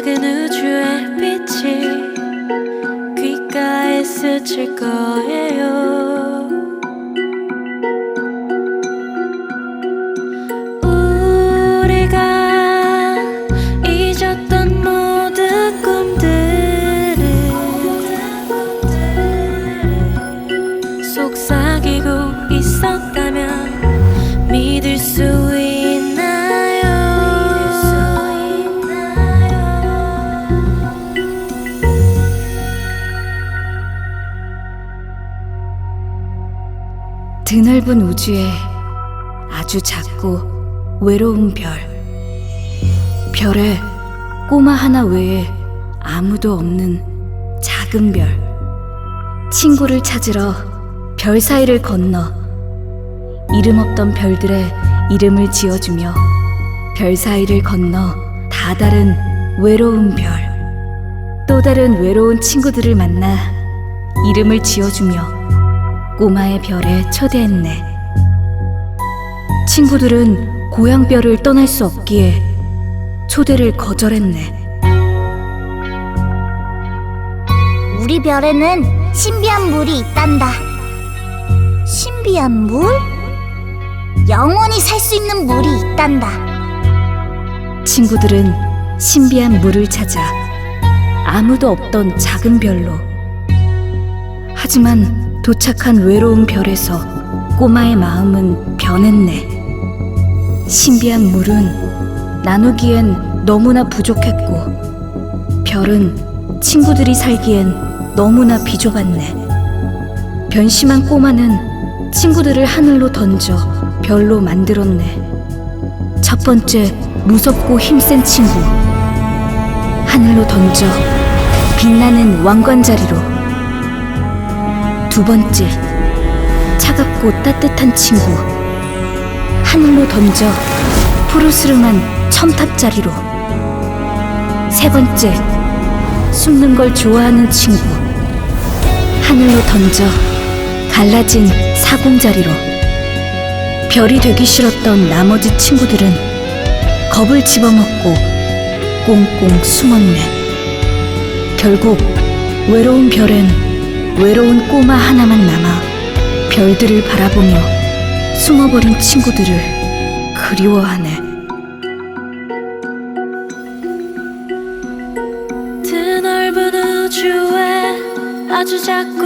작은 우주의 빛이 귓가에 스칠 거예요. 드넓은 우주에 아주 작고 외로운 별. 별에 꼬마 하나 외에 아무도 없는 작은 별. 친구를 찾으러 별 사이를 건너 이름 없던 별들의 이름을 지어주며 별 사이를 건너 다 다른 외로운 별. 또 다른 외로운 친구들을 만나 이름을 지어주며 꼬마의 별에 초대했네. 친구들은 고향별을 떠날 수 없기에 초대를 거절했네. 우리 별에는 신비한 물이 있단다. 신비한 물? 영원히 살 수 있는 물이 있단다. 친구들은 신비한 물을 찾아 아무도 없던 작은 별로. 하지만 도착한 외로운 별에서 꼬마의 마음은 변했네. 신비한 물은 나누기엔 너무나 부족했고, 별은 친구들이 살기엔 너무나 비좁았네. 변심한 꼬마는 친구들을 하늘로 던져 별로 만들었네. 첫 번째 무섭고 힘센 친구 하늘로 던져 빛나는 왕관 자리로 두 번째 차갑고 따뜻한 친구. 하늘로 던져 푸르스름한 첨탑 자리로. 세 번째 숨는 걸 좋아하는 친구. 하늘로 던져 갈라진 사공 자리로. 별이 되기 싫었던 나머지 친구들은 겁을 집어먹고 꽁꽁 숨었네. 결국 외로운 별엔 외로운 꼬마 하나만 남아 별들을 바라보며 숨어버린 친구들을 그리워하네. 드넓은 우주에 아주 작고